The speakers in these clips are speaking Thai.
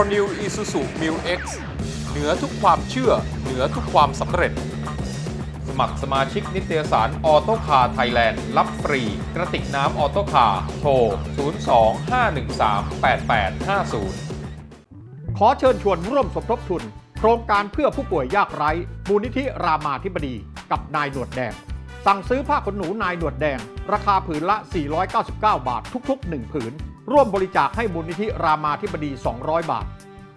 All New Isuzu Mu X เหนือทุกความเชื่อ เหนือทุกความสำเร็จ สมัครสมาชิกนิตยสารออโตคาร์ไทยแลนด์รับฟรี กระติกน้ำออโตคาร์โทร 02-513-8850 ขอเชิญชวนร่วมสมทบทุน โครงการเพื่อผู้ป่วยยากไร้มูลนิธิรามาธิบดีกับนายหนวดแดงสั่งซื้อผ้าขนหนูนายหนวดแดง ราคาผืนละ 499 บาททุกๆ 1 ผืน ร่วมบริจาคให้มูลนิธิรามาธิบดี 200 บาท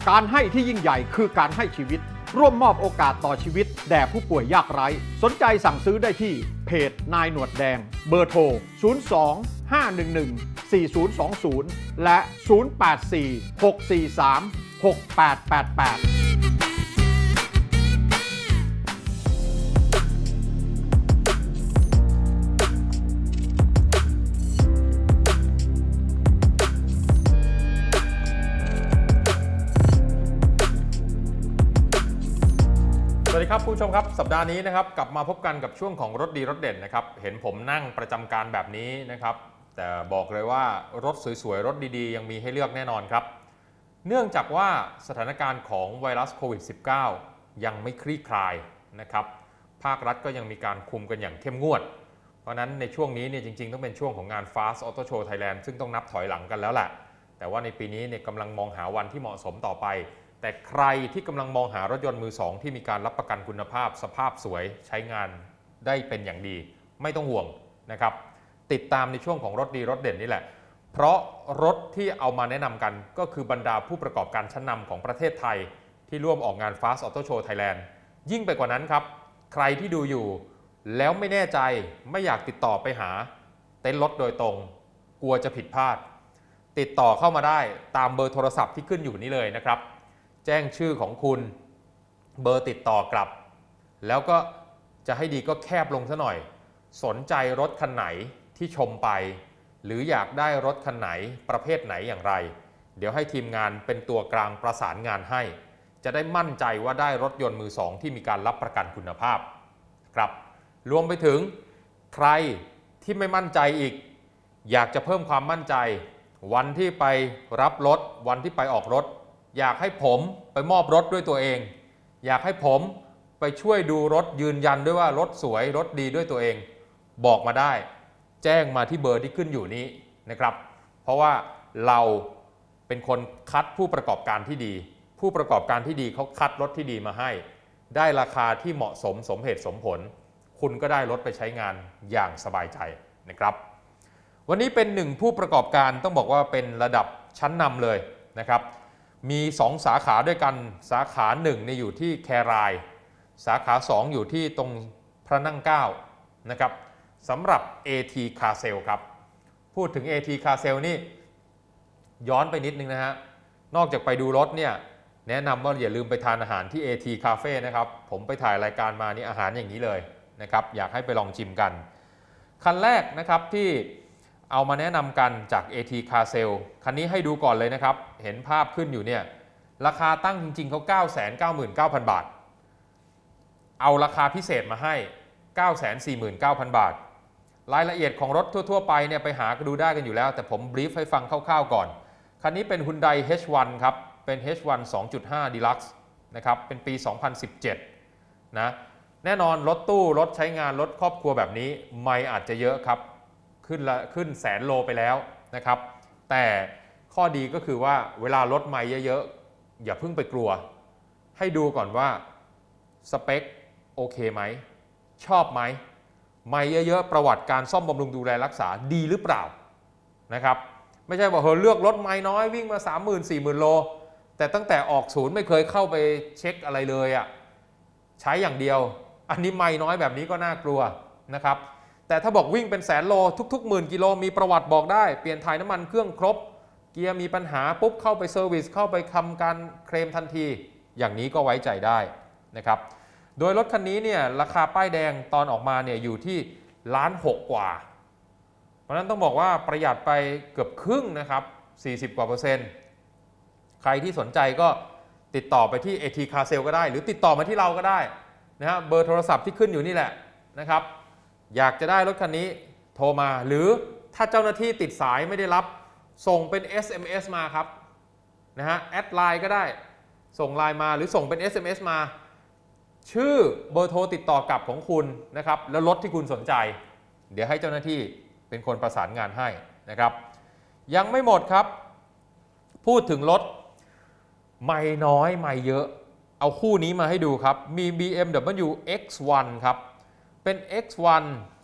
การให้ที่ยิ่งใหญ่คือการให้ชีวิต ร่วมมอบโอกาสต่อชีวิต แด่ผู้ป่วยยากไร้ สนใจสั่งซื้อได้ที่เพจนายหนวดแดง เบอร์โทร 02 511 4020 และ 084 643 6888 ดีครับผู้ชมครับสัปดาห์นี้นะครับกลับมาพบกันกับช่วงของรถดีรถเด่นนะครับเห็นผมนั่งประจำการแบบนี้นะครับแต่บอกเลยว่ารถสวยๆ รถดีๆ ยังมีให้เลือกแน่นอนครับ เนื่องจากว่าสถานการณ์ของไวรัสโควิด -19 ยังไม่คลี่คลายนะครับภาครัฐก็ยังมีการคุมกันอย่างเข้มงวด เพราะฉะนั้นในช่วงนี้เนี่ยจริงๆ ต้องเป็นช่วงของงาน Fast Auto Show Thailand ซึ่งต้องนับถอยหลังกันแล้วแหละแต่ว่าในปีนี้เนี่ยกำลังมองหาวันที่เหมาะสมต่อไป แต่ใครที่กำลังมองหารถยนต์มือสองที่มีการรับประกันคุณภาพ สภาพสวยใช้งานได้เป็นอย่างดี ไม่ต้องห่วงนะครับ ติดตามในช่วงของรถดีรถเด่นนี่แหละ เพราะรถที่เอามาแนะนำกันก็คือบรรดาผู้ประกอบการชั้นนำของประเทศไทย ที่ร่วมออกงาน Fast Auto Show Thailand ยิ่งไปกว่านั้นครับ ใครที่ดูอยู่ แล้วไม่แน่ใจไม่อยากติดต่อไปหา เต็นท์รถโดยตรง กลัวจะผิดพลาด ติดต่อเข้ามาได้ตามเบอร์โทรศัพท์ที่ขึ้นอยู่นี้เลยนะครับ แจ้งชื่อของคุณเบอร์ติดต่อกลับ แล้วก็จะให้ดีก็แคบลงซะหน่อย สนใจรถคันไหนที่ชมไป หรืออยากได้รถคันไหนประเภทไหนอย่างไร เดี๋ยวให้ทีมงานเป็นตัวกลางประสานงานให้ จะได้มั่นใจว่าได้รถยนต์มือสองที่มีการรับประกันคุณภาพครับรวมไปถึงใครที่ไม่มั่นใจอีก อยากจะเพิ่มความมั่นใจ วันที่ไปรับรถ วันที่ไปออกรถ อยากให้ผมไปมอบรถด้วยตัวเอง อยากให้ผมไปช่วยดูรถยืนยันด้วยว่ารถสวยรถดีด้วยตัวเอง บอกมาได้ แจ้งมาที่เบอร์ที่ขึ้นอยู่นี้นะครับ เพราะว่าเราเป็นคนคัดผู้ประกอบการที่ดี ผู้ประกอบการที่ดีเขาคัดรถที่ดีมาให้ ได้ราคาที่เหมาะสมสมเหตุสมผล คุณก็ได้รถไปใช้งานอย่างสบายใจนะครับ วันนี้เป็นหนึ่งผู้ประกอบการต้องบอกว่าเป็นระดับชั้นนำเลยนะครับ มี 2 สาขาด้วยกันสาขา1เนี่ยอยู่ที่แคราย สาขา 2 อยู่ที่ตรงพระนั่งเก้านะครับสำหรับ AT Car Sale ครับ พูดถึง AT Car Sale นี่ย้อนไปนิดนึงนะฮะ นอกจากไปดูรถเนี่ยแนะนำว่าอย่าลืมไปทานอาหารที่ AT Cafe นะครับ ผมไปถ่ายรายการมานี่อาหารอย่างนี้เลยนะครับ อยากให้ไปลองชิมกัน คันแรกนะครับที่ เอามาแนะนำกันจาก AT Car Sale คันนี้ให้ดูก่อนเลยนะครับ เห็นภาพขึ้นอยู่เนี่ย ราคาตั้งจริงๆเขา999,000 บาท เอาราคาพิเศษมาให้ 949,000 บาท รายละเอียดของรถทั่ว ๆ ไปเนี่ยไปหาดูได้กันอยู่แล้ว แต่ผมบรีฟให้ฟังคร่าวๆก่อน คันนี้เป็น Hyundai H1 ครับ เป็น H1 2.5 Deluxe นะครับ เป็นปี 2017 นะ แน่นอนรถตู้รถใช้งานรถครอบครัวแบบนี้ ไม่อาจจะเยอะครับ ขึ้นละขึ้นแสนโลไปแล้วนะครับ แต่ข้อดีก็คือว่าเวลารถไม่เยอะๆ อย่าเพิ่งไปกลัว ให้ดูก่อนว่าสเปคโอเคไหม ชอบไหมไม่เยอะๆ ประวัติการซ่อมบำรุงดูแลรักษาดีหรือเปล่านะครับ ไม่ใช่ว่าเฮ้ยเลือกรถไม่น้อยวิ่งมา 3 0 0 0 0 4 0 0 0โล แต่ตั้งแต่ออกศูนย์ไม่เคยเข้าไปเช็คอะไรเลยอะ่ะใช้อย่างเดียว อันนี้ไม่น้อยแบบนี้ก็น่ากลัวนะครับ แต่ถ้าบอกวิ่งเป็นแสนโลทุกๆหมื่นกิโลมีประวัติบอกได้ เปลี่ยนถ่ายน้ำมันเครื่องครบ เกียร์มีปัญหาปุ๊บเข้าไปเซอร์วิสเข้าไปทำการเคลมทันที อย่างนี้ก็ไว้ใจได้นะครับ โดยรถคันนี้เนี่ยราคาป้ายแดงตอนออกมาเนี่ยอยู่ที่ล้านหกกว่า เพราะนั้นต้องบอกว่าประหยัดไปเกือบครึ่งนะครับ 40 กว่าเปอร์เซ็นต์ ใครที่สนใจก็ติดต่อไปที่ AT Car Sale ก็ได้ หรือติดต่อมาที่เราก็ได้นะฮะเบอร์โทรศัพท์ที่ขึ้นอยู่นี่แหละนะครับ อยากจะได้รถคันนี้โทรมา หรือถ้าเจ้าหน้าที่ติดสายไม่ได้รับส่งเป็น SMS มาครับนะฮะแอดไลน์ก็ได้ส่งไลน์มาหรือส่งเป็น SMS มา ชื่อเบอร์โทรติดต่อกลับของคุณนะครับแล้วรถที่คุณสนใจ เดี๋ยวให้เจ้าหน้าที่เป็นคนประสานงานให้นะครับ ยังไม่หมดครับ พูดถึงรถไม่น้อยไม่เยอะ เอาคู่นี้มาให้ดูครับ มี BMW X1 ครับ เป็น X1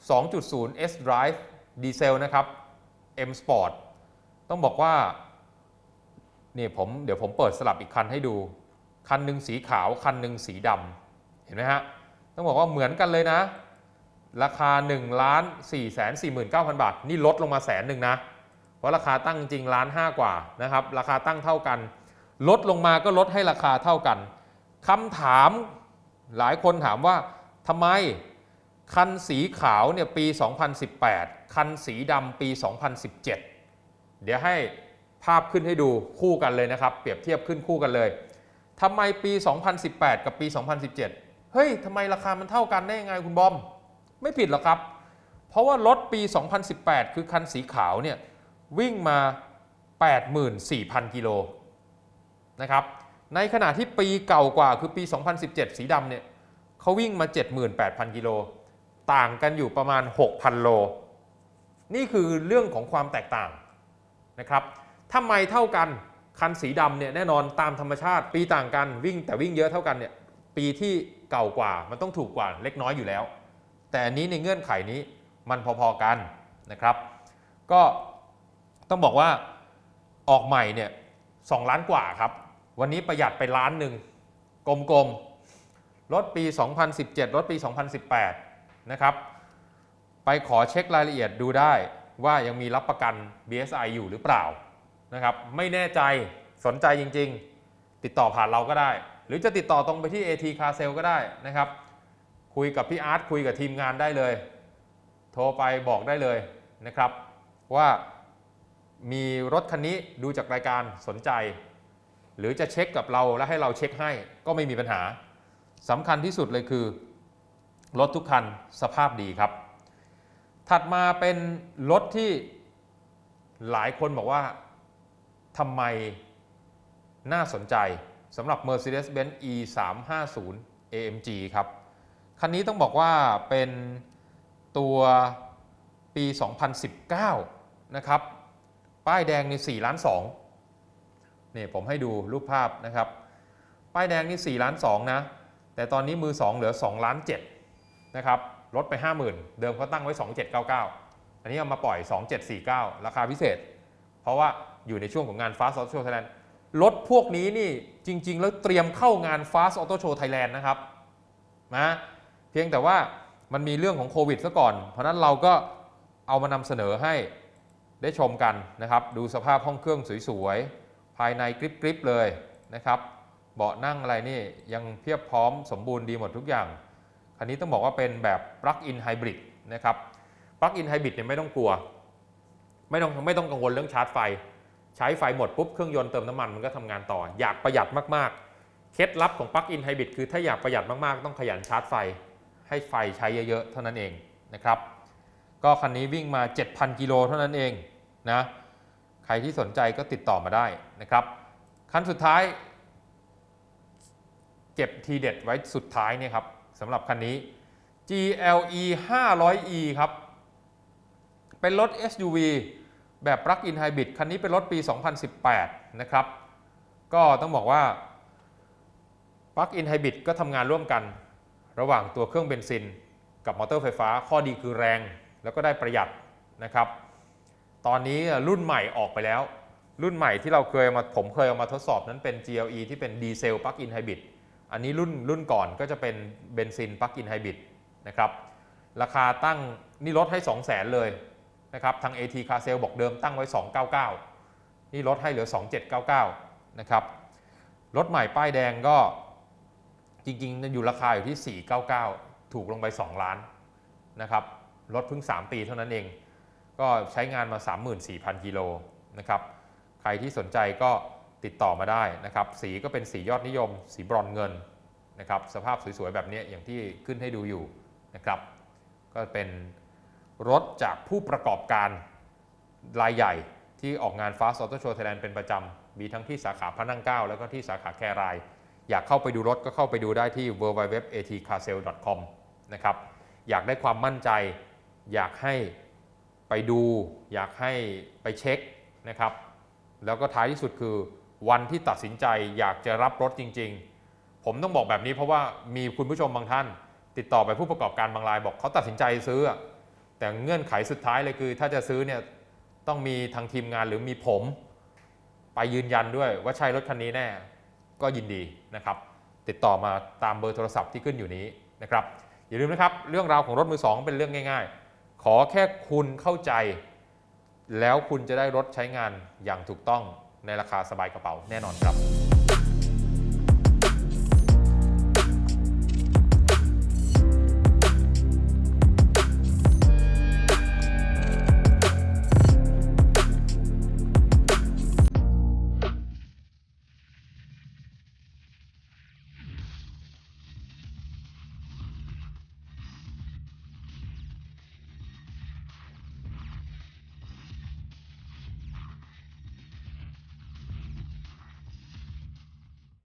2.0 S Drive ดีเซลนะครับ M Sport ต้องบอกว่านี่ผมเดี๋ยวผมเปิดสลับอีกคันให้ดู คันหนึ่งสีขาว คันหนึ่งสีดำเห็นไหมฮะ ต้องบอกว่าเหมือนกันเลยนะ ราคา1ล้าน4 4 9 0 0 0 บาท นี่ลดลงมาแสนหนึ่งนะ เพราะราคาตั้งจริงล้านห้ากว่านะครับ ราคาตั้งเท่ากัน ลดลงมาก็ลดให้ราคาเท่ากันคำถามหลายคนถามว่าทำไม คันสีขาวเนี่ยปี 2018 คันสีดำปี 2017 เดี๋ยวให้ภาพขึ้นให้ดูคู่กันเลยนะครับ เปรียบเทียบขึ้นคู่กันเลยทำไมปี 2018 กับปี 2017 เฮ้ยทำไมราคามันเท่ากันได้ยังไงคุณบอม ไม่ผิดหรอกครับ เพราะว่ารถปี 2018 คือคันสีขาวเนี่ยวิ่งมา 84,000 กิโลนะครับ ในขณะที่ปีเก่ากว่าคือปี 2017 สีดำเนี่ยเขาวิ่งมา 78,000 กิโล ต่างกันอยู่ประมาณ 6,000 โล นี่คือเรื่องของความแตกต่างนะครับถ้าไม่เท่ากันคันสีดำเนี่ยแน่นอนตามธรรมชาติ ปีต่างกันวิ่งแต่วิ่งเยอะเท่ากันเนี่ยปีที่เก่ากว่ามันต้องถูกกว่าเล็กน้อยอยู่แล้ว แต่อันนี้ในเงื่อนไขนี้มันพอๆกันนะครับ ก็ต้องบอกว่าออกใหม่เนี่ยสล้านกว่าครับ วันนี้ประหยัดไปล้านหนึ่งกลมๆรถปี 2017 รถปี 2018 นะครับ ไปขอเช็ครายละเอียดดูได้ว่ายังมีรับประกัน BSI อยู่หรือเปล่านะครับ ไม่แน่ใจสนใจจริง ๆ ติดต่อผ่านเราก็ได้ หรือจะติดต่อตรงไปที่ AT Car Sale ก็ได้นะครับ คุยกับพี่อาร์ตคุยกับทีมงานได้เลย โทรไปบอกได้เลยนะครับ ว่ามีรถคันนี้ดูจากรายการสนใจ หรือจะเช็คกับเราแล้วให้เราเช็คให้ก็ไม่มีปัญหาสำคัญที่สุดเลยคือ รถทุกคันสภาพดีครับ ถัดมาเป็นรถที่หลายคนบอกว่าทำไมน่าสนใจสำหรับ Mercedes-Benz E 3 5 0 AMG ครับ คันนี้ต้องบอกว่าเป็นตัวปี 2019 นะครับ ป้ายแดงในี่4ล้าน2นี่ผมให้ดูรูปภาพนะครับ ป้ายแดงนี่4ล้าน2นะ แต่ตอนนี้มือ 2 เหลือ 2 ล้าน7 นะครับลดไป 50,000 เดิมเขาตั้งไว้ 2799 อันนี้เอามาปล่อย 2749 ราคาพิเศษ เพราะว่าอยู่ในช่วงของงาน Fast Auto Show Thailand รถพวกนี้นี่จริง ๆ แล้วเตรียมเข้างาน Fast Auto Show Thailand นะครับนะเพียงแต่ว่ามันมีเรื่องของโควิดซะก่อน เพราะฉะนั้นเราก็เอามานำเสนอให้ได้ชมกันนะครับ ดูสภาพห้องเครื่องสวยๆ ภายในกริบๆเลยนะครับ เบาะนั่งอะไรนี่ยังเพียบพร้อมสมบูรณ์ดีหมดทุกอย่าง คันนี้ต้องบอกว่าเป็นแบบ plug-in hybrid นะครับ plug-in hybrid เนี่ยไม่ต้องกลัว ไม่ต้องไม่ต้องกังวลเรื่องชาร์จไฟ ใช้ไฟหมดปุ๊บเครื่องยนต์เติมน้ำมันมันก็ทำงานต่อ อยากประหยัดมากๆ เคล็ดลับของ plug-in hybrid คือถ้าอยากประหยัดมากๆ ต้องขยันชาร์จไฟ ให้ไฟใช้เยอะๆ เท่านั้นเองนะครับ ก็คันนี้วิ่งมา 7,000 กิโลเท่านั้นเองนะใครที่สนใจก็ติดต่อมาได้นะครับ คันสุดท้าย เก็บทีเด็ดไว้สุดท้ายเนี่ยครับ สำหรับคันนี้ GLE 500E ครับ เป็นรถ SUV แบบ plug-in hybrid คันนี้เป็นรถปี 2018 นะครับ ก็ต้องบอกว่า plug-in hybrid ก็ทำงานร่วมกันระหว่างตัวเครื่องเบนซิน กับมอเตอร์ไฟฟ้า ข้อดีคือแรง แล้วก็ได้ประหยัดนะครับ ตอนนี้รุ่นใหม่ออกไปแล้ว รุ่นใหม่ที่เราเคยมาผมเคยเอามาทดสอบนั้นเป็น GLE ที่เป็นดีเซล plug-in hybrid อันนี้รุ่นรุ่นก่อนก็จะเป็นเบนซิน plug-in hybrid นะครับราคาตั้งนี่ลดให้ 2 0 0 0 0 0 เลยนะครับทาง AT Car Sale บอกเดิมตั้งไว้ 299 นี่ลดให้เหลือ 2799 นะครับรถใหม่ป้ายแดงก็จริงๆอยู่ราคาอยู่ที่ 499 ถูกลงไป 2 ล้านนะครับรถเพิ่ง 3 ปีเท่านั้นเอง ก็ใช้งานมา 34,000 กิโลนะครับ ใครที่สนใจก็ ติดต่อมาได้นะครับ สีก็เป็นสียอดนิยม สีบรอนเงินนะครับ สภาพสวยๆ แบบนี้อย่างที่ขึ้นให้ดูอยู่นะครับ ก็เป็นรถจากผู้ประกอบการรายใหญ่ที่ออกงาน Fast Auto Show Thailand เป็นประจำ มีทั้งที่สาขาพระนั่งเกล้าแล้วก็ที่สาขาแคราย อยากเข้าไปดูรถก็เข้าไปดูได้ที่ www.atcarsale.com นะครับ อยากได้ความมั่นใจ อยากให้ไปดู อยากให้ไปเช็คนะครับ แล้วก็ท้ายที่สุดคือ วันที่ตัดสินใจอยากจะรับรถจริง ๆ ผมต้องบอกแบบนี้เพราะว่ามีคุณผู้ชมบางท่าน ติดต่อไปผู้ประกอบการบางรายบอกเขาตัดสินใจซื้อ แต่เงื่อนไขสุดท้ายเลยคือ ถ้าจะซื้อเนี่ยต้องมีทางทีมงานหรือมีผม ไปยืนยันด้วยว่าใช่รถคันนี้แน่ก็ยินดีนะครับ ติดต่อมาตามเบอร์โทรศัพท์ที่ขึ้นอยู่นี้นะครับอย่าลืมนะครับเรื่องราวของรถมือสองเป็นเรื่องง่าย ๆ ขอแค่คุณเข้าใจ แล้วคุณจะได้รถใช้งานอย่างถูกต้อง ในราคาสบายกระเป๋าแน่นอนครับ